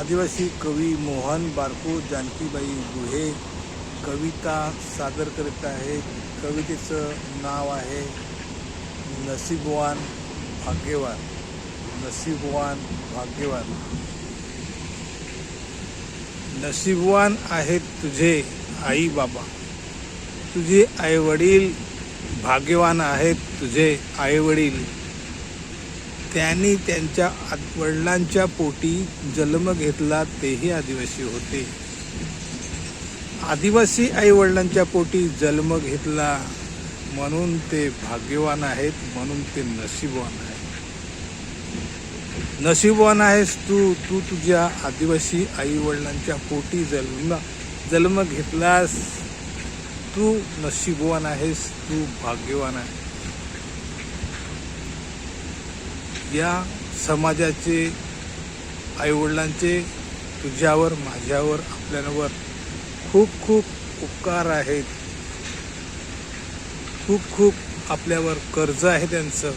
आदिवासी कवी मोहन बारको जानकीबाई गुहे कविता सादर करत आहेत. कवितेचं नाव आहे नसीबवान भाग्यवान नसीबवान भाग्यवान. नसीबवान आहेत तुझे आई बाबा. तुझे आईवडील भाग्यवान आहेत तुझे आईवडील त्यांनी त्यांच्या वडिलांच्या पोटी जन्म घेतला तेही आदिवासी होते. आदिवासी आई वडिलांच्या पोटी जन्म घेतला म्हणून ते भाग्यवान आहेत म्हणून ते नशीबवान आहेत. नशीबवान आहेस तू तू तुझ्या आदिवासी आई वडिलांच्या पोटी जन्म जन्म घेतलास. तू नशीबवान आहेस तू भाग्यवान आहे या समाजाचे आईवडिलांचे तुझ्यावर माझ्यावर आपल्यावर खूप खूप उपकार आहेत. खूप खूप आपल्यावर कर्ज आहे त्यांचं.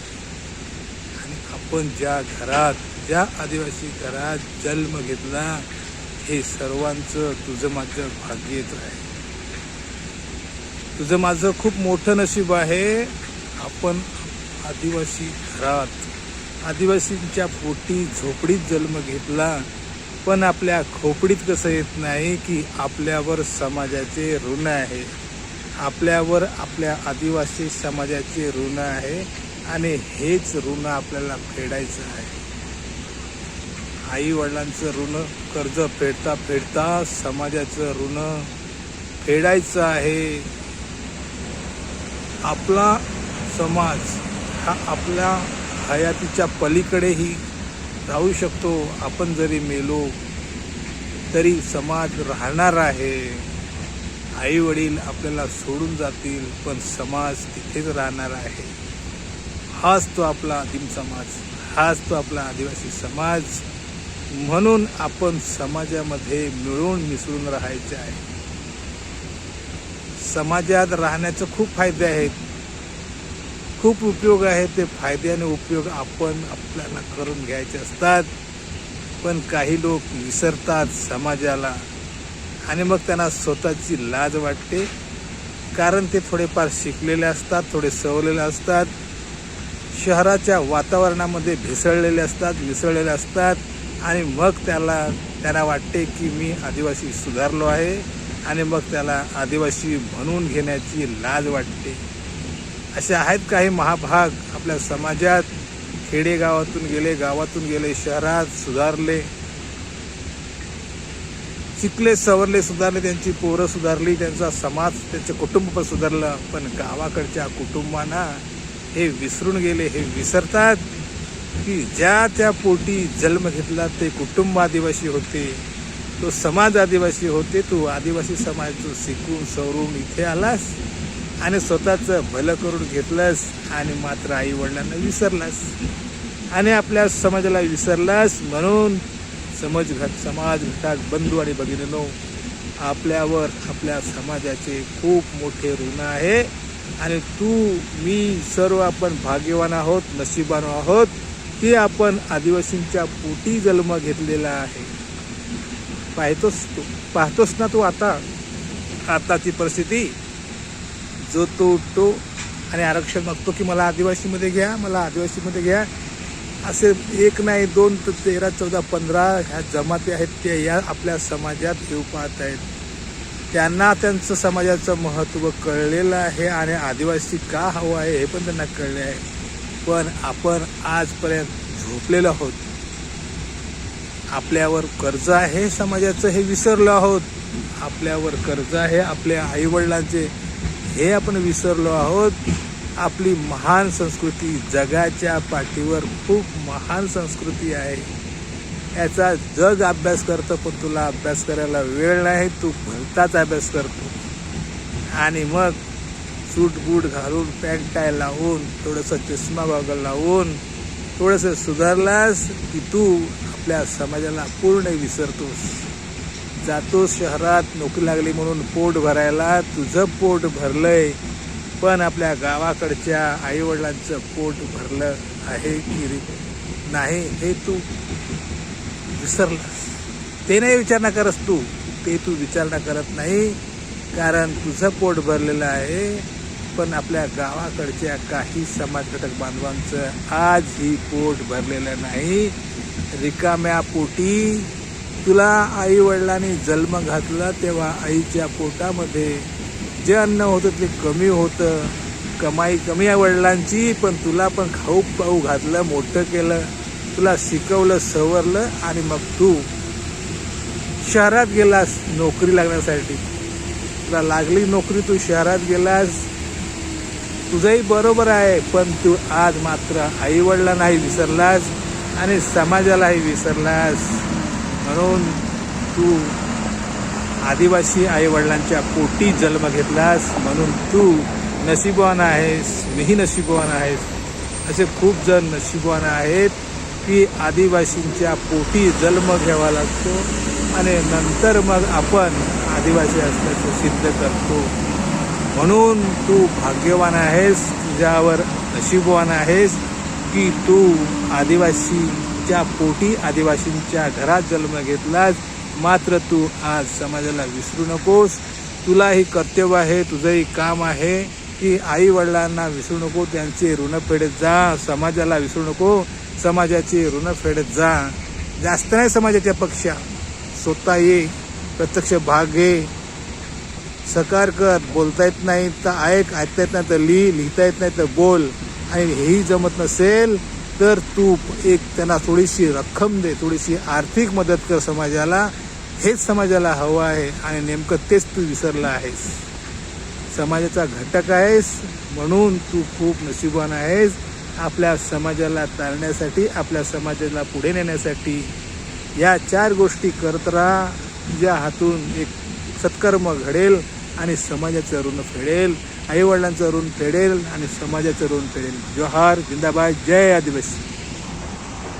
आणि आपण ज्या घरात ज्या आदिवासी घरात जन्म घेतला हे सर्वांचं तुझं माझं भाग्यच आहे. तुझं माझं खूप मोठं नशीब आहे. आपण आदिवासी घरात आदिवासींच्या पोटी झोपडीत जन्म घेतला. पण आपल्या खोपडीत कसं येत नाही की आपल्यावर समाजाचे ऋण आहे. आपल्यावर आपल्या आदिवासी समाजाचे ऋण आहे आणि हेच ऋण आपल्याला फेडायचं आहे. आई वडिलांचं ऋण कर्ज फेडता फेडता समाजाचं ऋण फेडायचं आहे. आपला समाज हा आपल्या हयातीच्या पलीकडेही राहू शकतो. आपण जरी मेलो तरी समाज राहणार आहे. आईवडील आपल्याला सोडून जातील पण समाज तिथेच राहणार आहे. हाच तो आपला आदिम समाज. हाच तो आपला आदिवासी समाज. म्हणून आपण समाजामध्ये मिळून मिसळून राहायचे आहे. समाजात राहण्याचे खूप फायदे आहेत. खूप उपयोग आहे ते फायदे आणि उपयोग आपण आपल्याला करून घ्यायचे असतात. पण काही लोक विसरतात समाजाला आणि मग त्यांना स्वतःची लाज वाटते. कारण ते थोडेफार शिकलेले असतात थोडे सवलेले असतात. शहराच्या वातावरणामध्ये भेसळलेले असतात मिसळलेले असतात. आणि मग त्याला त्यांना वाटते की मी आदिवासी सुधारलो आहे आणि मग त्याला आदिवासी म्हणून घेण्याची लाज वाटते. असे आहेत काही महाभाग. आपल्या समाजात खेडेगावातून गेले गावातून गेले शहरात सुधारले. शिकले सवरले सुधारले त्यांची पोरं सुधारली त्यांचा समाज त्यांचं कुटुंब पण सुधारलं. पण गावाकडच्या कुटुंबांना हे विसरून गेले हे विसरतात की ज्या त्या पोटी जन्म घेतला ते कुटुंब आदिवासी होते. तो समाज आदिवासी होते. तू आदिवासी समाज तू शिकून सवरून इथे आलास. आणि स्वतःचं भलं करून घेतलंस आणि मात्र आई वडिलांना विसरलास. आणि आपल्या समाजाला विसरलास म्हणून समज घट समाज घटात बंधू आणि भगिनीनो आपल्यावर आपल्या समाजाचे खूप मोठे ऋण आहे. आणि तू मी सर्व आपण भाग्यवान आहोत नशिबान आहोत की आपण आदिवासींच्या पोटी जन्म घेतलेला आहे. पाहतोस तू पाहतोस ना तू आता आताची परिस्थिती? जो तो उठतो आणि आरक्षण मागतो की मला आदिवासीमध्ये घ्या मला आदिवासीमध्ये घ्या. असे एक नाही दोन तर तेरा चौदा पंधरा ह्या जमाती आहेत त्या या आपल्या समाजात येऊ पाहत आहेत. त्यांना त्यांचं समाजाचं महत्त्व कळलेलं आहे आणि आदिवासी का हवं आहे हे पण त्यांना कळले आहे. पण आपण आजपर्यंत झोपलेलो आहोत. आपल्यावर कर्ज आहे समाजाचं हे विसरलो आहोत. आपल्यावर कर्ज आहे आपल्या आईवडिलांचे हे आपण विसरलो आहोत. आपली महान संस्कृती जगाच्या पाठीवर खूप महान संस्कृती आहे. याचा जग अभ्यास करतं पण तुला अभ्यास करायला वेळ नाही तू भलताच अभ्यास करतो. आणि मग सूट बूट घालून पॅन्ट टाय लावून थोडंसं चष्मा गॉगल लावून थोडंसं सुधारलास की तू आपल्या समाजाला पूर्ण विसरतोस. जातो शहरात नोकरी लागली म्हणून पोट भरायला तुझं पोट भरलंय. पण आपल्या गावाकडच्या आईवडिलांचं पोट भरलं आहे की नाही हे तू विसरलास. ते नाही विचारणा करस तू. ते तू विचारणा करत नाही कारण तुझं पोट भरलेलं आहे. पण आपल्या गावाकडच्या काही समाज घटक बांधवांचं आजही पोट भरलेलं नाही. रिकाम्या पोटी तुला आई वडिलांनी जन्म घातला तेव्हा आईच्या पोटामध्ये जे अन्न होतं ते कमी होतं. कमाई कमी आहे वडिलांची पण तुला पण खाऊ पाऊ घातलं मोठं केलं. तुला शिकवलं सवरलं आणि मग तू शहरात गेलास नोकरी लागण्यासाठी. तुला लागली नोकरी तू शहरात गेलास. तुझंही बरोबर आहे पण तू आज मात्र आई नाही विसरलास आणि समाजालाही विसरलास. म्हणून तू आदिवासी आईवडिलांच्या पोटी जन्म घेतलास म्हणून तू नशीबवान आहेस मीही नशीबवान आहेस. असे खूप जण नशीबवान आहेत की आदिवासींच्या पोटी जन्म घ्यावा लागतो आणि नंतर मग आपण आदिवासी असल्याचं सिद्ध करतो. म्हणून तू भाग्यवान आहेस तुझ्यावर नशीबवान आहेस की तू आदिवासी आदिवासीच्या पोटी आदिवासींच्या घरात जन्म घेतलास मात्र तू आज समाजाला विसरू नकोस. तुलाही कर्तव्य आहे तुझंही काम आहे की आई वडिलांना विसरू नको त्यांचे ऋण फेडत जा समाजाला विसरू नको समाजाचे ऋण फेडत जा. जास्त नाही समाजाच्या पक्षा. स्वतः ये प्रत्यक्ष भाग घे. सकार कर बोलता येत नाही तर ऐक ऐकता येत नाही तर लिही लिहिता येत नाही तर बोल. आणि हेही जमत नसेल तर तू एक त्यांना थोडीशी रक्कम दे थोडीशी आर्थिक मदत कर समाजाला. हेच समाजाला हवं आहे आणि नेमकं तेच तू विसरला आहेस. समाजाचा घटक आहेस म्हणून तू खूप नशिबान आहेस. आपल्या समाजाला ताळण्यासाठी आपल्या समाजाला पुढे नेण्यासाठी. या चार गोष्टी करत राहा. तुझ्या हातून एक सत्कर्म घडेल आणि समाजाचं ऋण फेडेल. आईवडिलांचं ऋण फेडेल आणि समाजाचं ऋण फेडेल. जोहार जिंदाबाद जय आदिवासी.